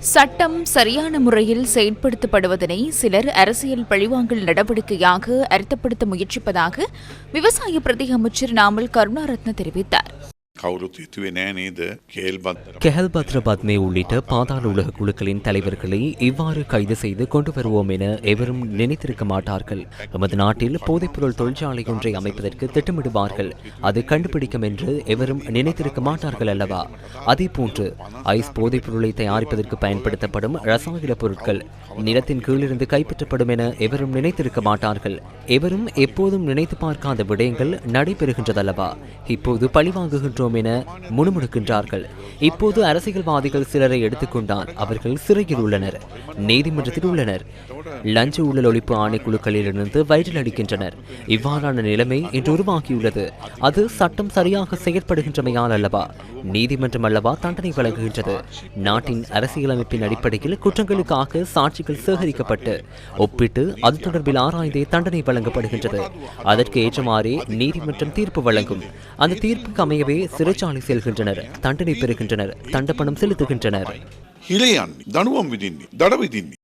சட்டம் சரியான முறையில் செயல்படுத்தப்படுவதனை சிலர் அரசியல் பழிவாங்கல் நடவடிக்கையாக அர்த்தப்படுத்த முயற்சிப்பதாக விவசாய பிரதி அமைச்சர் நாமல் கருணாரத்ன தெரிவித்தார். கவுருத் கெஹல்பத்ரபாத்மே உள்ளிட்ட பாதாள உலக குழுக்களின் தலைவர்களை இவ்வாறு கைது செய்து கொண்டு வருவோம் என எவரும் நினைத்திருக்க மாட்டார்கள். எமது நாட்டில் போதைப்பொருள் தொழிற்சாலை ஒன்றை அமைப்பதற்கு திட்டமிடுவார்கள். அது கண்டுபிடிக்கும் என்று எவரும் நினைத்திருக்க மாட்டார்கள் அல்லவா? அதே போன்று ஐஸ் போதைப் பொருளை தயாரிப்பதற்கு பயன்படுத்தப்படும் ரசாயன பொருட்கள் நிலத்தின் கீழிருந்து கைப்பற்றப்படும் என எவரும் நினைத்திருக்க மாட்டார்கள். எவரும் எப்போதும் நினைத்து பார்க்காத விடயங்கள் நடைபெறுகின்றதல்லவா? இப்போது பழிவாங்குகின்றோம் என முணுமுணுக்கின்றார்கள். இப்போது அரசியல்வாதிகள் சிலரை எடுத்துக்கொண்டால் அவர்கள் சிறையில் உள்ளனர். நீதிமன்றத்தில் உள்ளனர். லஞ்ச ஊழல் ஒழிப்பு ஆணைக்குழுக்களிலிருந்து வயிற்றில் அடிக்கின்றனர். இவ்வாறான நிலைமை இன்று உருவாகியுள்ளது. அது சட்டம் சரியாக செயற்படுகின்றமையால் அல்லவா? நீதிமன்றம் அல்லவா தண்டனை வழங்குகின்றது? நாட்டின் அரசியலமைப்பின் அடிப்படையில் குற்றங்களுக்காக சாட்சிகள் சேகரிக்கப்பட்டு ஒப்பிட்டு அது தொடர்பில் ஆராய்ந்தே தண்டனை வழங்கப்படுகின்றது. அதற்கு ஏற்றமாறே நீதிமன்றம் தீர்ப்பு வழங்கும். அந்த தீர்ப்புக்கு அமையவே சிறைச்சாலை செல்கின்றனர் தண்டனை பெறுகின்றனர் தண்டப்பணம் செலுத்துகின்றனர். හිලයන්නේ දනුවම් විදින්නේ දඩ විදින්නේ.